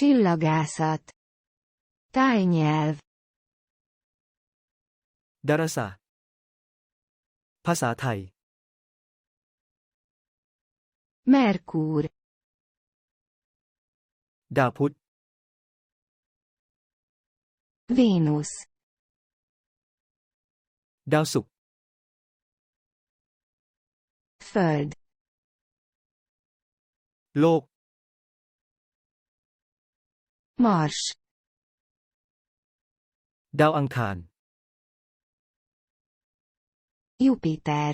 Csillagászat. Tájnyelv. ดาราศาสตร์ ภาษาไทย Merkúr. ดาวพุธ Vénusz. ดาวศุกร์ Föld. โลก Mars. ดาวอังคาร Jupiter.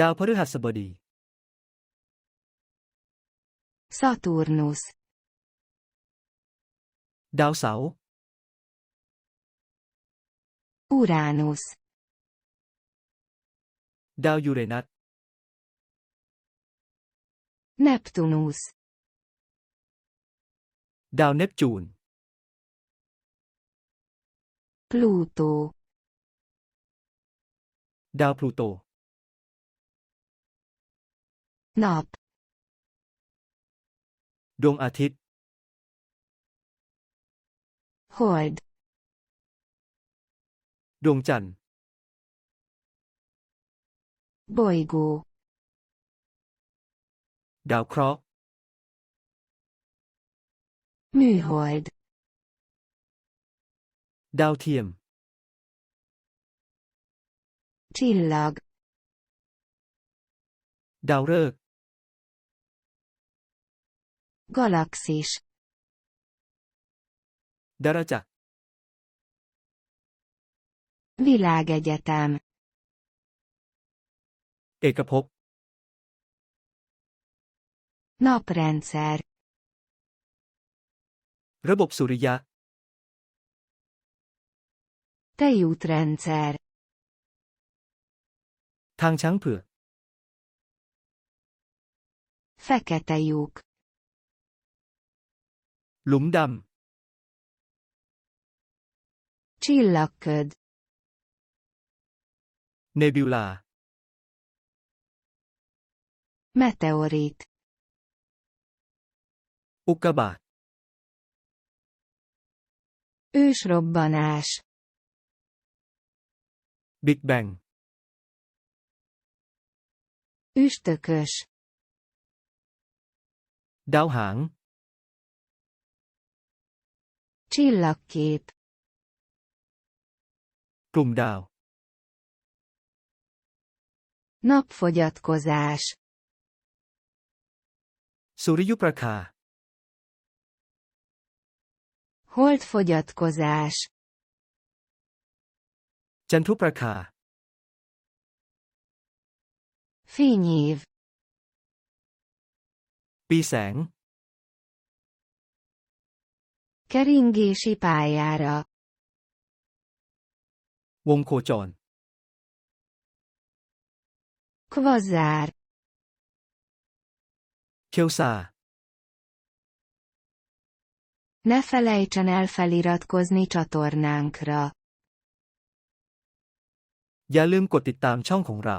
ดาวพฤหัสบดี Saturnus. ดาวเสาร์ Uranus. ดาวยูเรนัส Neptunus. ดาวเนปจูน Plutó. ดาวพลูโต Nap. ดวงอาทิตย์ Hold. ดวงจันทร์ Bolygó. ดาวเคราะห์ Műhold. ดาวเทียม Csillag. ดาวฤกษ์ Galaxis. ดาราจักร Világegyetem. เอกภพ Naprendszer. ระบบสุริยะ Tejútrendszer. ทางช้างเผือก Fekete lyuk. หลุมด Csillagköd. ำ เนบิวลา Meteorit. อุกกาบาต Ősrobbanás. Big Bang. Üstökös. Dauháng Csillagkép. Trùng đào. Napfogyatkozás. Suryuprakha ริยุปราคา Holdfogyatkozás. จันทุปราคา Fényév. ปีแสง Keringési pályára. วงโคจร Kvazár. เคลซา Ne felejtsen el feliratkozni csatornánkra. อย่าลืมกดติดตามช่องของเรา